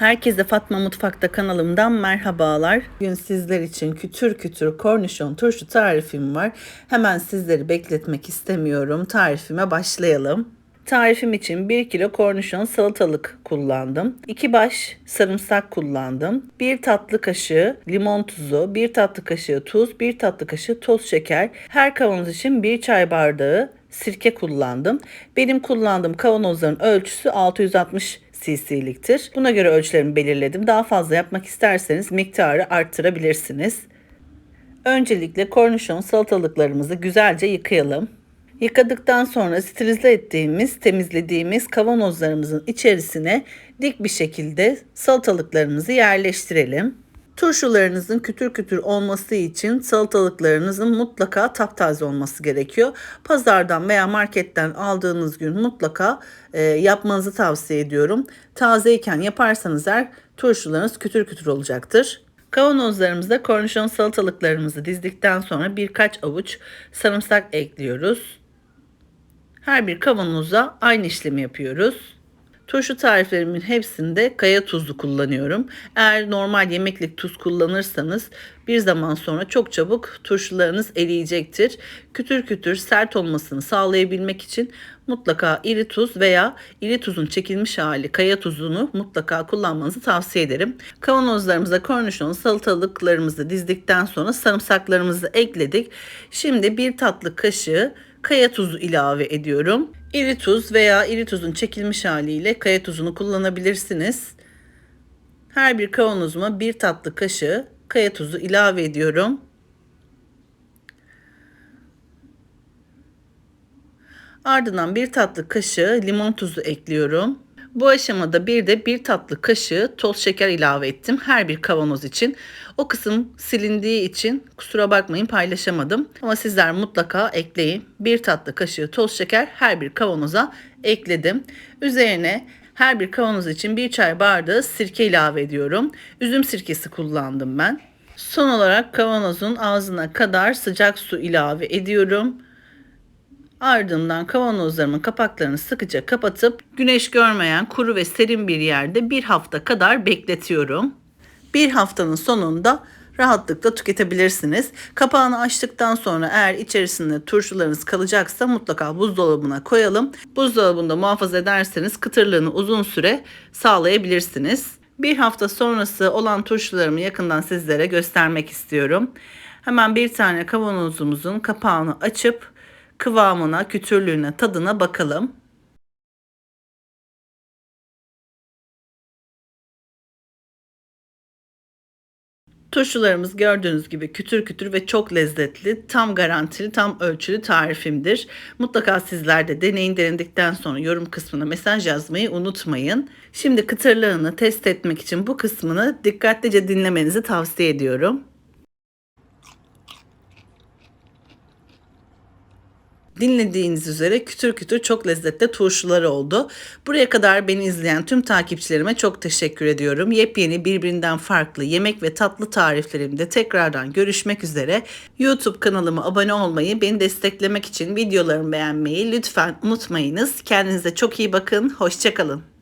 Herkese Fatma Mutfak'ta kanalımdan merhabalar. Bugün sizler için kütür kütür kornişon turşu tarifim var. Hemen sizleri bekletmek istemiyorum. Tarifime başlayalım. Tarifim için 1 kilo kornişon salatalık kullandım. 2 baş sarımsak kullandım. 1 tatlı kaşığı limon tuzu, 1 tatlı kaşığı tuz, 1 tatlı kaşığı toz şeker. Her kavanoz için 1 çay bardağı sirke kullandım. Benim kullandığım kavanozların ölçüsü 660 cc'liktir. Buna göre ölçülerimi belirledim. Daha fazla yapmak isterseniz miktarı arttırabilirsiniz. Öncelikle kornişon salatalıklarımızı güzelce yıkayalım. Yıkadıktan sonra sterilize ettiğimiz, temizlediğimiz kavanozlarımızın içerisine dik bir şekilde salatalıklarımızı yerleştirelim. Turşularınızın kütür kütür olması için salatalıklarınızın mutlaka taptaze olması gerekiyor. Pazardan veya marketten aldığınız gün mutlaka e, yapmanızı tavsiye ediyorum. Tazeyken yaparsanız eğer turşularınız kütür kütür olacaktır. Kavanozlarımıza kornişon salatalıklarımızı dizdikten sonra birkaç avuç sarımsak ekliyoruz. Her bir kavanoza aynı işlemi yapıyoruz. Turşu tariflerimin hepsinde kaya tuzu kullanıyorum. Eğer normal yemeklik tuz kullanırsanız bir zaman sonra çok çabuk turşularınız eriyecektir. Kütür kütür sert olmasını sağlayabilmek için mutlaka iri tuz veya iri tuzun çekilmiş hali kaya tuzunu mutlaka kullanmanızı tavsiye ederim. Kavanozlarımıza kornişon salatalıklarımızı dizdikten sonra sarımsaklarımızı ekledik. Şimdi bir tatlı kaşığı kaya tuzu ilave ediyorum. İri tuz veya iri tuzun çekilmiş haliyle kaya tuzunu kullanabilirsiniz. Her bir kavanozuma bir tatlı kaşığı kaya tuzu ilave ediyorum. Ardından bir tatlı kaşığı limon tuzu ekliyorum. Bu aşamada bir de bir tatlı kaşığı toz şeker ilave ettim her bir kavanoz için. O kısım silindiği için kusura bakmayın paylaşamadım. Ama sizler mutlaka ekleyin. Bir tatlı kaşığı toz şeker her bir kavanoza ekledim. Üzerine her bir kavanoz için bir çay bardağı sirke ilave ediyorum. Üzüm sirkesi kullandım ben. Son olarak kavanozun ağzına kadar sıcak su ilave ediyorum. Ardından kavanozlarımın kapaklarını sıkıca kapatıp güneş görmeyen kuru ve serin bir yerde bir hafta kadar bekletiyorum. Bir haftanın sonunda rahatlıkla tüketebilirsiniz. Kapağını açtıktan sonra eğer içerisinde turşularınız kalacaksa mutlaka buzdolabına koyalım. Buzdolabında muhafaza ederseniz kıtırlığını uzun süre sağlayabilirsiniz. Bir hafta sonrası olan turşularımı yakından sizlere göstermek istiyorum. Hemen bir tane kavanozumuzun kapağını açıp kıvamına, kütürlüğüne, tadına bakalım. Turşularımız gördüğünüz gibi kütür kütür ve çok lezzetli, tam garantili, tam ölçülü tarifimdir. Mutlaka sizler de deneyin denedikten sonra yorum kısmına mesaj yazmayı unutmayın. Şimdi kıtırlığını test etmek için bu kısmını dikkatlice dinlemenizi tavsiye ediyorum. Dinlediğiniz üzere kütür kütür çok lezzetli turşuları oldu. Buraya kadar beni izleyen tüm takipçilerime çok teşekkür ediyorum. Yepyeni birbirinden farklı yemek ve tatlı tariflerimde tekrardan görüşmek üzere. YouTube kanalıma abone olmayı, beni desteklemek için videolarımı beğenmeyi lütfen unutmayınız. Kendinize çok iyi bakın. Hoşçakalın.